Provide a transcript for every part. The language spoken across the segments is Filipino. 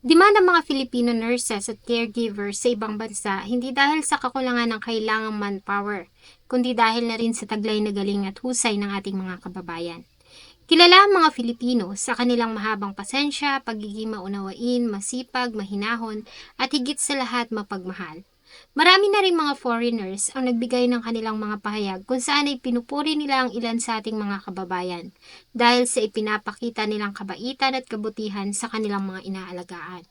Demand ng mga Filipino nurses at caregivers sa ibang bansa hindi dahil sa kakulangan ng kailangang manpower, kundi dahil na rin sa taglay na galing at husay ng ating mga kababayan. Kilala ang mga Filipino sa kanilang mahabang pasensya, pagiging maunawain, masipag, mahinahon, at higit sa lahat mapagmahal. Marami na rin mga foreigners ang nagbigay ng kanilang mga pahayag kung saan ay pinupuri nila ang ilan sa ating mga kababayan dahil sa ipinapakita nilang kabaitan at kabutihan sa kanilang mga inaalagaan.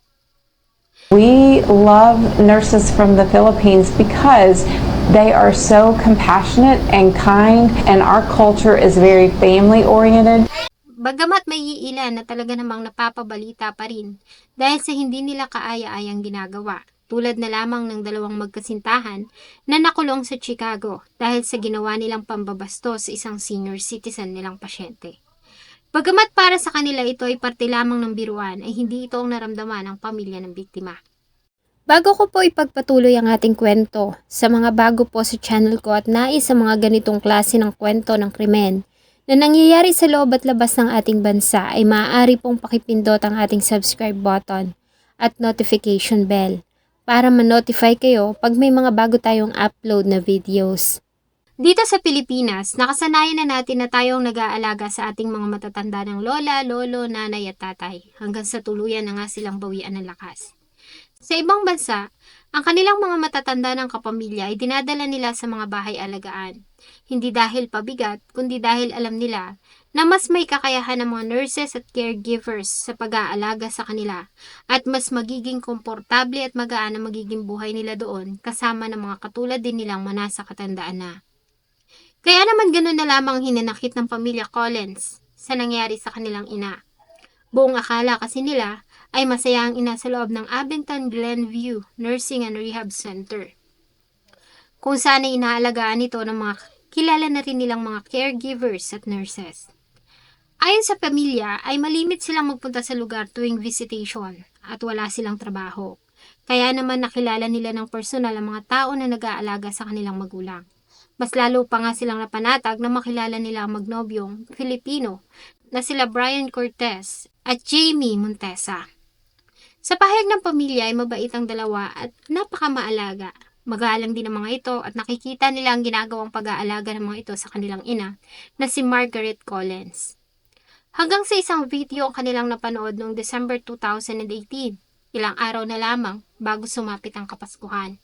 We love nurses from the Philippines because they are so compassionate and kind, and our culture is very family oriented. Bagamat may iilan na talaga namang napapabalita pa rin dahil sa hindi nila kaaya-ayang ginagawa, tulad na lamang ng dalawang magkasintahan na nakulong sa Chicago dahil sa ginawa nilang pambabastos sa isang senior citizen nilang pasyente. Bagamat para sa kanila ito ay parte lamang ng biruan, ay hindi ito ang naramdaman ng pamilya ng biktima. Bago ko po ipagpatuloy ang ating kwento, sa mga bago po sa channel ko at nais sa mga ganitong klase ng kwento ng krimen na nangyayari sa loob at labas ng ating bansa ay maaari pong pakipindot ang ating subscribe button at notification bell para ma-notify kayo pag may mga bago tayong upload na videos. Dito sa Pilipinas, nakasanayan na natin na tayong nag-aalaga sa ating mga matatanda ng lola, lolo, nanay at tatay hanggang sa tuluyan na nga silang bawian ng lakas. Sa ibang bansa, ang kanilang mga matatanda ng kapamilya ay dinadala nila sa mga bahay alagaan. Hindi dahil pabigat, kundi dahil alam nila na mas may kakayahan ng mga nurses at caregivers sa pag-aalaga sa kanila at mas magiging komportable at magaan ang magiging buhay nila doon kasama ng mga katulad din nilang manasa katandaan na. Kaya naman ganun na lamang hinanakit ng pamilya Collins sa nangyari sa kanilang ina. Buong akala kasi nila ay masaya ang ina sa loob ng Abington Glenview Nursing and Rehab Center. Kung saan ay inaalagaan ito ng mga kilala na rin nilang mga caregivers at nurses. Ayon sa pamilya ay malimit silang magpunta sa lugar tuwing visitation at wala silang trabaho. Kaya naman nakilala nila ng personal ang mga tao na nag-aalaga sa kanilang magulang. Mas lalo pa nga silang napanatag na makilala nila ang magnobyong Filipino na sila Brian Cortez at Jamie Montesa. Sa pahayag ng pamilya ay mabait ang dalawa at napakamaalaga. Magalang din ang mga ito at nakikita nila ang ginagawang pag-aalaga ng mga ito sa kanilang ina na si Margaret Collins. Hanggang sa isang video ang kanilang napanood noong December 2018, ilang araw na lamang bago sumapit ang Kapaskuhan.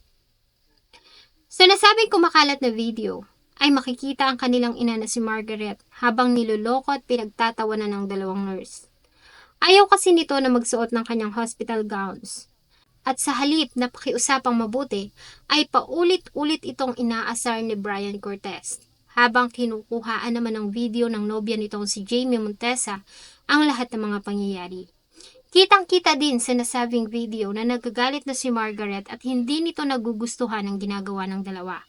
Sa nasabing kumakalat na video, ay makikita ang kanilang ina na si Margaret habang niloloko at pinagtatawanan ng dalawang nurse. Ayaw kasi nito na magsuot ng kanyang hospital gowns. At sa halip na pakiusapang mabuti, ay paulit-ulit itong inaasar ni Brian Cortez. Habang kinukuhaan naman ng video ng nobya nitong si Jamie Montesa ang lahat ng mga pangyayari. Kitang-kita din sa nasabing video na nagagalit na si Margaret at hindi nito nagugustuhan ang ginagawa ng dalawa.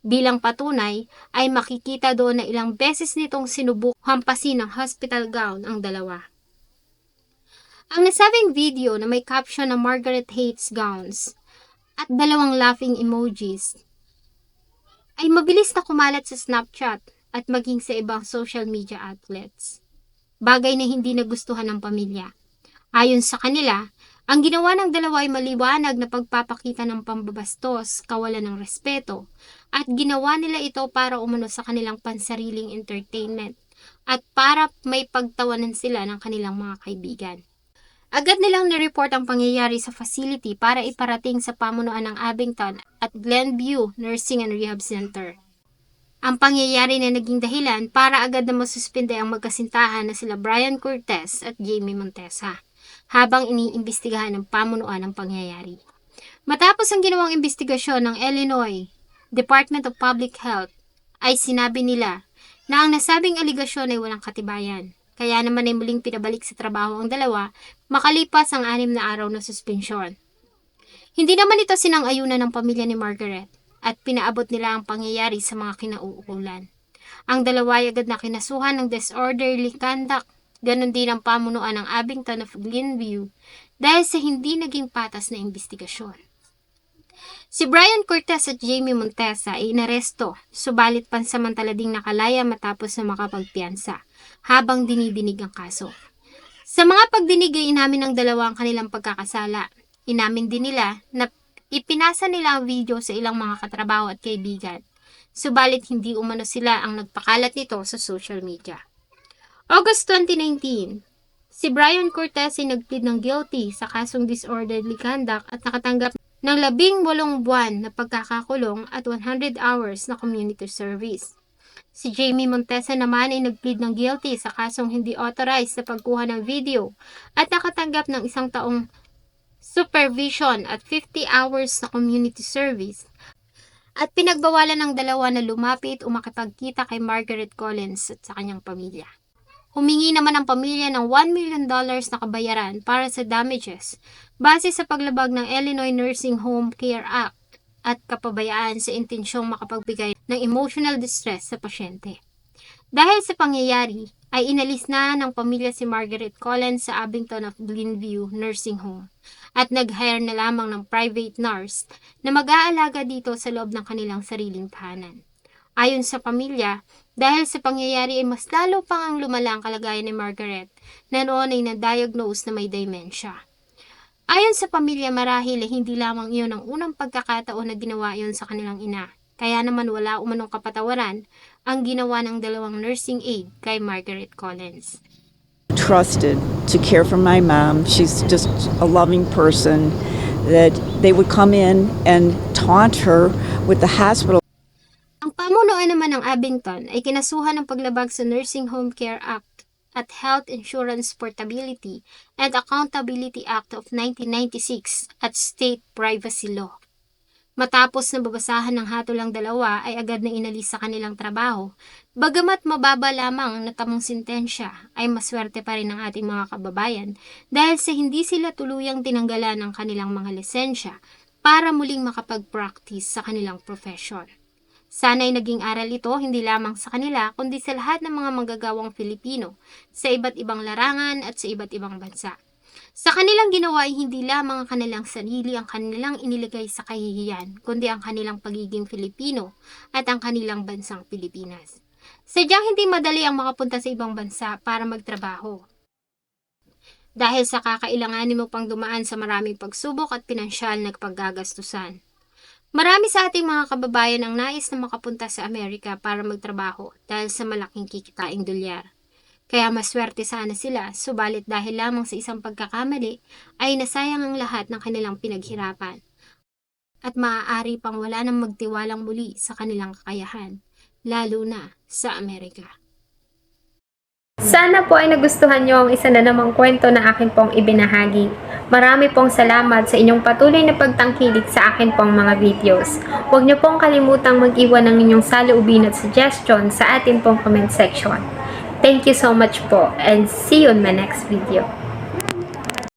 Bilang patunay, ay makikita doon na ilang beses nitong sinubuk hampasin ng hospital gown ang dalawa. Ang nasabing video na may caption na Margaret hates gowns at dalawang laughing emojis ay mabilis na kumalat sa Snapchat at maging sa ibang social media outlets. Bagay na hindi nagustuhan ng pamilya. Ayon sa kanila, ang ginawa ng dalawa ay maliwanag na pagpapakita ng pambabastos, kawalan ng respeto, at ginawa nila ito para umano sa kanilang pansariling entertainment at para may pagtawanan sila ng kanilang mga kaibigan. Agad nilang nireport ang pangyayari sa facility para iparating sa pamunuan ng Abington at Glenview Nursing and Rehab Center. Ang pangyayari na naging dahilan para agad na masuspinde ang magkasintahan na sila Brian Cortez at Jamie Montesa habang iniimbestigahan ng pamunuan ang pangyayari. Matapos ang ginawang investigasyon ng Illinois Department of Public Health ay sinabi nila na ang nasabing aligasyon ay walang katibayan. Kaya naman ay muling pinabalik sa trabaho ang dalawa makalipas ang anim na araw na suspensyon. Hindi naman ito sinang-ayunan ng pamilya ni Margaret at pinaabot nila ang pangyayari sa mga kinauukulan. Ang dalawa ay agad na kinasuhan ng disorderly conduct, ganon din ang pamunuan ng Abington of Glenview dahil sa hindi naging patas na investigasyon. Si Brian Cortez at Jamie Montesa ay inaresto, subalit pansamantala ding nakalaya matapos na makapagpiyansa habang dinidinig ang kaso. Sa mga pagdinig ay inamin ng dalawa ang kanilang pagkakasala. Inamin din nila na ipinasa nila ang video sa ilang mga katrabaho at kaibigan. Subalit hindi umano sila ang nagpakalat nito sa social media. August 2019, si Brian Cortez ay nagplead ng guilty sa kasong disorderly conduct at nakatanggap ng labing walong buwan na pagkakakulong at 100 hours na community service. Si Jamie Montesa naman ay nagplead ng guilty sa kasong hindi authorized na pagkuha ng video at nakatanggap ng isang taong supervision at 50 hours na community service at pinagbawalan ng dalawa na lumapit o makipagkita kay Margaret Collins at sa kanyang pamilya. Humingi naman ang pamilya ng $1 million na kabayaran para sa damages base sa paglabag ng Illinois Nursing Home Care Act at kapabayaan sa intensyong makapagbigay ng emotional distress sa pasyente. Dahil sa pangyayari, ay inalis na ng pamilya si Margaret Collins sa Abington of Glenview Nursing Home at nag-hire na lamang ng private nurse na mag-aalaga dito sa loob ng kanilang sariling tahanan. Ayon sa pamilya, dahil sa pangyayari ay mas lalo pang ang lumala ang kalagayan ni Margaret na noon ay na-diagnose na may dementia. Ayon sa pamilya marahil ay hindi lamang iyon ang unang pagkakataon na ginawa iyon sa kanilang ina. Kaya naman wala umanong kapatawaran ang ginawa ng dalawang nursing aide kay Margaret Collins. trusted to care for my mom. She's just a loving person. That they would come in and taunt her with the hospital Ang pamunuan naman ng Abington ay kinasuhan ng paglabag sa Nursing Home Care Act at Health Insurance Portability and Accountability Act of 1996 at State Privacy Law. Matapos na babasahan ng hatol ang dalawa ay agad na inalis sa kanilang trabaho. Bagamat mababa lamang ang natamong sintensya, ay maswerte pa rin ang ating mga kababayan dahil sa hindi sila tuluyang tinanggalan ng kanilang mga lisensya para muling makapag-practice sa kanilang profession. Sana'y naging aral ito hindi lamang sa kanila kundi sa lahat ng mga manggagawang Filipino sa iba't ibang larangan at sa iba't ibang bansa. Sa kanilang ginawa ay hindi lamang ang kanilang sarili ang kanilang iniligay sa kahihiyan, kundi ang kanilang pagiging Filipino at ang kanilang bansang Pilipinas. Sadyang hindi madali ang makapunta sa ibang bansa para magtrabaho. Dahil sa kakailanganin mo pang dumaan sa maraming pagsubok at pinansyal na paggagastusan. Marami sa ating mga kababayan ang nais na makapunta sa Amerika para magtrabaho dahil sa malaking kikitaing dolyar. Kaya maswerte sana sila, subalit dahil lamang sa isang pagkakamali ay nasayang ang lahat ng kanilang pinaghirapan. At maaari pang wala nang magtiwalang muli sa kanilang kakayahan, lalo na sa Amerika. Sana po ay nagustuhan niyo ang isa na namang kwento na akin pong ibinahagi. Marami pong salamat sa inyong patuloy na pagtangkilik sa akin pong mga videos. Huwag niyo pong kalimutang mag-iwan ng inyong saloobin at suggestion sa atin pong comment section. Thank you so much po and see you in my next video.